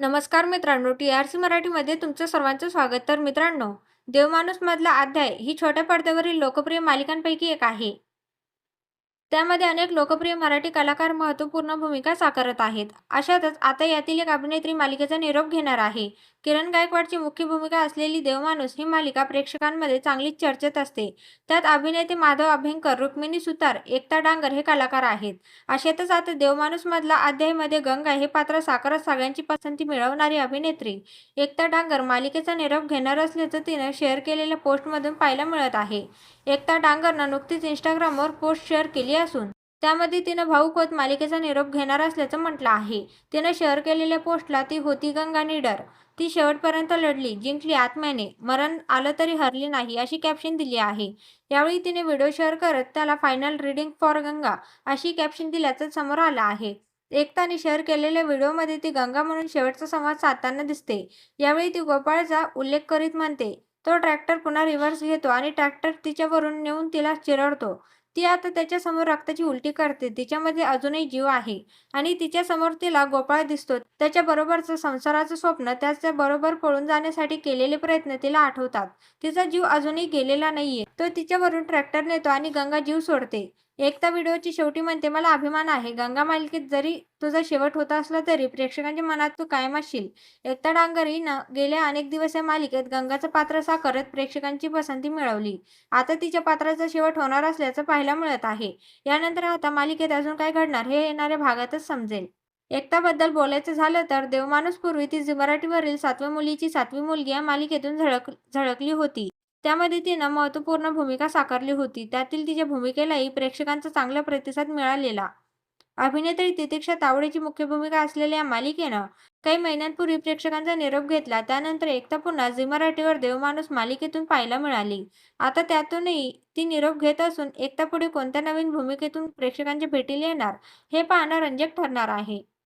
नमस्कार मित्रांनो T R C मराठीमध्ये तुमचं सर्वांचं स्वागत. तर मित्रांनो देवमाणूसमधला अध्याय ही छोट्या पडद्यावरील लोकप्रिय मालिकांपैकी एक आहे. त्यामध्ये अनेक लोकप्रिय मराठी कलाकार महत्त्वपूर्ण भूमिका साकारत आहेत. अशातच आता यातील एक अभिनेत्री मालिकेचा निरोप घेणार आहे. किरण गायकवाडची मुख्य भूमिका असलेली देवमाणूस ही मालिका प्रेक्षकांमध्ये चांगलीच चर्चेत असते. त्यात अभिनेते माधव अभ्यंकर रुक्मिणी सुतार एकता डांगर हे कलाकार आहेत. अशातच आता देवमाणूसमधला अध्यायमध्ये गंगा हे पात्र साकारत सगळ्यांची पसंती मिळवणारी अभिनेत्री. एकता डांगर मालिकेचा निरोप घेणार असल्याचं तिनं शेअर केलेल्या पोस्टमधून पाहायला मिळत आहे. एकता डांगरनं नुकतीच इंस्टाग्रामवर पोस्ट शेअर केली असून त्यामध्ये तिनं भाऊक होत मालिकेचा निरोप घेणार असल्याचं म्हटलं आहे. तिनं शेअर केलेल्या पोस्टला ती होती गंगा निडर. ती शेवटपर्यंत लढली जिंकली आत्म्याने. मरण आलं तरी हरली नाही अशी कॅप्शन दिली आहे. यावेळी तिने व्हिडिओ शेअर करत त्याला फायनल रीडिंग फॉर गंगा अशी कॅप्शन दिल्याचं समोर आलं आहे. एकताने शेअर केलेल्या व्हिडिओमध्ये ती गंगा म्हणून शेवटचा संवाद साधताना दिसते. यावेळी ती गोपाळचा उल्लेख करीत म्हणते तो ट्रॅक्टर पुन्हा रिव्हर्स घेतो आणि ट्रॅक्टर तिच्यावरून नेऊन तिला चिरडतो. ती आता त्याच्यासमोर रक्ताची उलटी करते. तिच्यामध्ये अजूनही जीव आहे आणि तिच्यासमोर तिला गोपाळ दिसतो. त्याच्याबरोबरचं संसाराचं स्वप्न त्याच्या बरोबर पळून जाण्यासाठी केलेले प्रयत्न तिला आठवतात. तिचा जीव अजूनही गेलेला नाहीये. तो तिच्यावरून ट्रॅक्टर नेतो आणि गंगा जीव सोडते. एकता व्हिडिओची शेवटी म्हणते मला अभिमान आहे. गंगा मालिकेत जरी तुझा शेवट होता असला तरी प्रेक्षकांच्या मनात तू कायम असशील. एकता डांगर हिनं गेल्या अनेक दिवस या मालिकेत गंगाचं पात्र साकारत प्रेक्षकांची पसंती मिळवली. आता तिच्या पात्राचा शेवट होणार असल्याचं पाहायला मिळत आहे. यानंतर आता मालिकेत अजून काय घडणार हे येणाऱ्या भागातच समजेल. एकताबद्दल बोलायचं झालं तर देवमाणूस पूर्वी ती झी मराठीवरील सातव्या मुलीची सातवी मुलगी या मालिकेतून झळक झळकली होती. त्यामध्ये तिनं महत्त्वपूर्ण भूमिका साकारली होती. त्यातील तिच्या भूमिकेलाही प्रेक्षकांचा चांगला प्रतिसाद मिळालेला. अभिनेत्री तितिक्षा तावडेची मुख्य भूमिका असलेल्या या मालिकेनं काही महिन्यांपूर्वी प्रेक्षकांचा निरोप घेतला. त्यानंतर एकता पुन्हा झी मराठीवर देवमाणूस मालिकेतून पाहायला मिळाली. आता त्यातूनही ती निरोप घेत असून एकता पुढे कोणत्या नवीन भूमिकेतून प्रेक्षकांच्या भेटीला येणार हे पाहणं रंजक ठरणार आहे.